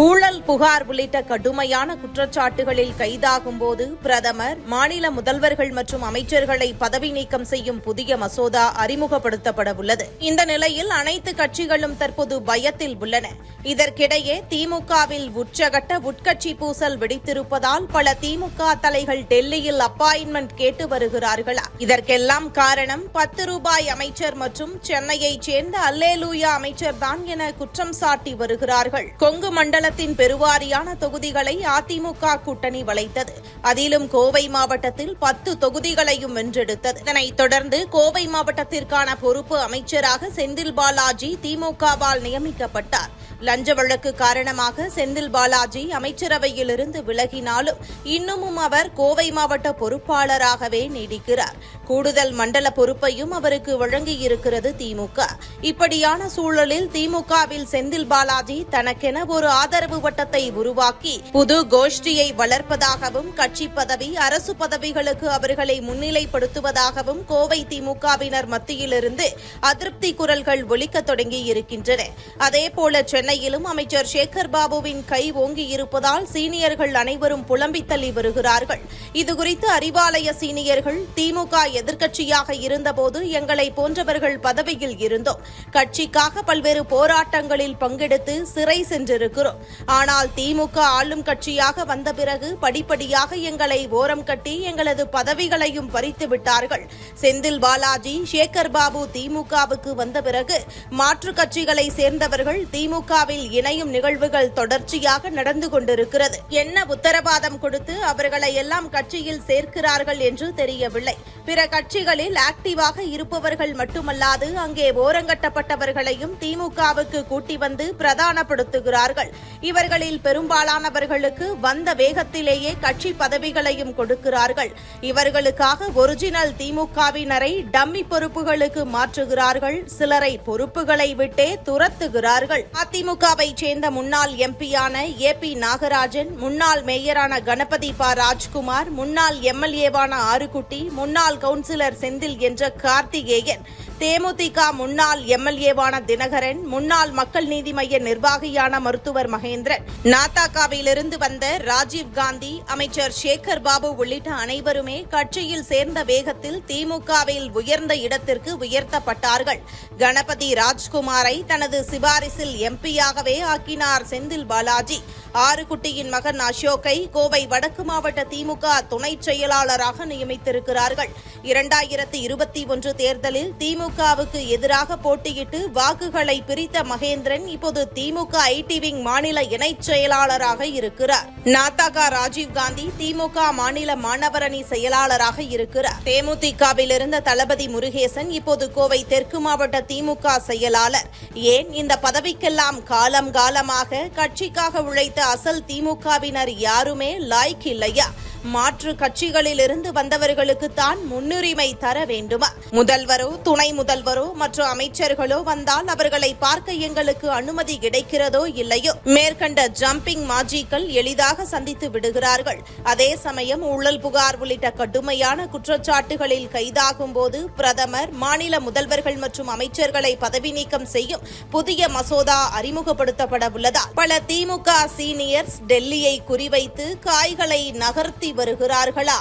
ஊழல் புகார் உள்ளிட்ட கடுமையான குற்றச்சாட்டுகளில் கைதாகும் போது பிரதமர் மாநில முதல்வர்கள் மற்றும் அமைச்சர்களை பதவி நீக்கம் செய்யும் புதிய மசோதா அறிமுகப்படுத்தப்பட உள்ளது. இந்த நிலையில் அனைத்து கட்சிகளும் தற்போது பயத்தில் உள்ளன. இதற்கிடையே திமுகவில் உச்சகட்ட உட்கட்சி பூசல் வெடித்திருப்பதால் பல திமுக தலைகள் டெல்லியில் அப்பாயின்மெண்ட் கேட்டு வருகிறார்களா? இதற்கெல்லாம் காரணம் பத்து ரூபாய் அமைச்சர் மற்றும் சென்னையைச் சேர்ந்த அல்லேலூயா அமைச்சர் தான் என குற்றம் சாட்டி வருகிறார்கள். கொங்கு மண்டல மாநிலத்தின் பெருவாரியான தொகுதிகளை அதிமுக கூட்டணி வளைத்தது. அதிலும் கோவை மாவட்டத்தில் பத்து தொகுதிகளையும் வென்றெடுத்தது. இதனைத் தொடர்ந்து கோவை மாவட்டத்திற்கான பொறுப்பு அமைச்சராக செந்தில் பாலாஜி திமுகவால் நியமிக்கப்பட்டார். லஞ்ச வழக்கு காரணமாக செந்தில் பாலாஜி அமைச்சரவையிலிருந்து விலகினாலும் இன்னமும் அவர் கோவை மாவட்ட பொறுப்பாளராகவே நீடிக்கிறார். கூடுதல் மண்டல பொறுப்பையும் அவருக்கு வழங்கியிருக்கிறது திமுக. இப்படியான சூழலில் திமுகவில் செந்தில் பாலாஜி தனக்கென ஒரு ஆதரவு வட்டத்தை உருவாக்கி புது கோஷ்டியை வளர்ப்பதாகவும் கட்சி பதவி அரசு பதவிகளுக்கு அவர்களை முன்னிலைப்படுத்துவதாகவும் கோவை திமுகவினர் மத்தியிலிருந்து அதிருப்தி குரல்கள் ஒலிக்க தொடங்கி இருக்கின்றன அதேபோல சென்னையிலும் அமைச்சர் சேகர் பாபுவின் கை ஓங்கி இருப்பதால் சீனியர்கள் அனைவரும் புலம்பி தள்ளி வருகிறார்கள். இதுகுறித்து அறிவாலய சீனியர்கள் திமுக எதிர்க்கட்சியாக இருந்தபோது எங்களை போன்றவர்கள் பதவியில் இருந்தோம். கட்சிக்காக பல்வேறு போராட்டங்களில் பங்கெடுத்து சிறை சென்றிருக்கிறோம். ஆனால் திமுக ஆளும் கட்சியாக வந்த பிறகு படிப்படியாக எங்களை ஓரம் கட்டி எங்களது பதவிகளையும் பறித்து விட்டார்கள். செந்தில் பாலாஜி சேகர் பாபு திமுகவுக்கு வந்த பிறகு மாற்றுக் கட்சிகளை சேர்ந்தவர்கள் திமுக திமுகவில் இணையும் நிகழ்வுகள் தொடர்ச்சியாக நடந்து கொண்டிருக்கிறது. என்ன உத்தரவாதம் கொடுத்து அவர்களை எல்லாம் கட்சியில் சேர்க்கிறார்கள் என்று தெரியவில்லை. பிற கட்சிகளில் ஆக்டிவாக இருப்பவர்கள் மட்டுமல்லாது அங்கே ஓரங்கட்டப்பட்டவர்களையும் திமுகவுக்கு கூட்டி வந்து பிரதானப்படுத்துகிறார்கள். இவர்களில் பெரும்பாலானவர்களுக்கு வந்த வேகத்திலேயே கட்சி பதவிகளையும் கொடுக்கிறார்கள். இவர்களுக்காக ஒரிஜினல் திமுகவினரை டம்மி பொறுப்புகளுக்கு மாற்றுகிறார்கள். சிலரை பொறுப்புகளை விட்டே துரத்துகிறார்கள். திமுகவை சேர்ந்த முன்னாள் எம்பியான ஏ பி நாகராஜன் முன்னாள் மேயரான கணபதி பா ராஜ்குமார் முன்னாள் எம்எல்ஏவான ஆறுகுட்டி முன்னாள் கவுன்சிலர் செந்தில் என்ற கார்த்திகேயன் தேமுதிக முன்னாள் எம்எல்ஏவான தினகரன் முன்னாள் மக்கள் நீதி மைய நிர்வாகியான மருத்துவர் மகேந்திரன் நாத்தாக்காவிலிருந்து வந்த ராஜீவ் காந்தி அமைச்சர் சேகர் பாபு உள்ளிட்ட அனைவருமே கட்சியில் சேர்ந்த வேகத்தில் திமுகவில் உயர்ந்த இடத்திற்கு உயர்த்தப்பட்டார்கள். கணபதி ராஜ்குமாரை தனது சிபாரிசில் எம்பியாகவே ஆக்கினார் செந்தில் பாலாஜி. ஆறுகுட்டியின் மகன் அசோக்கை கோவை வடக்கு மாவட்ட திமுக துணை செயலாளராக நியமித்திருக்கிறார்கள். இரண்டாயிரத்தி இருபத்தி ஒன்று தேர்தலில் திமுகவுக்கு எதிராக போட்டியிட்டு வாக்குகளை பிரித்த மகேந்திரன் இப்போது திமுக ஐடி விங் மாநில இணைச் செயலாளராக இருக்கிறார். நாத்தாகா ராஜீவ்காந்தி திமுக மாநில மாணவரணி செயலாளராக இருக்கிறார். தேமுதிகவில் இருந்த தளபதி முருகேசன் இப்போது கோவை தெற்கு மாவட்ட திமுக செயலாளர். ஏன் இந்த பதவிக்கெல்லாம் காலம் காலமாக கட்சிக்காக உழைத்த அசல் திமுகவினர் யாருமே லாய்க் இல்லையா மாற்று கட்சிகளிலிருந்து வந்தவர்களுக்கு தான் முன்னுரிமை தர வேண்டுமா? முதல்வரோ துணை முதல்வரோ மற்றும் அமைச்சர்களோ வந்தால் அவர்களை பார்க்க எங்களுக்கு அனுமதி கிடைக்கிறதோ இல்லையோ? மேற்கண்ட ஜம்பிங் மாஜிக்கள் எளிதாக சந்தித்து விடுகிறார்கள். அதே சமயம் ஊழல் புகார் உள்ளிட்ட கடுமையான குற்றச்சாட்டுகளில் கைதாகும் போது பிரதமர் மாநில முதல்வர்கள் மற்றும் அமைச்சர்களை பதவி நீக்கம் செய்யும் புதிய மசோதா அறிமுகப்படுத்தப்பட உள்ளதால் பல திமுக சீனியர்ஸ் டெல்லியை குறிவைத்து காய்களை நகர்த்தி வருகிறார்களா?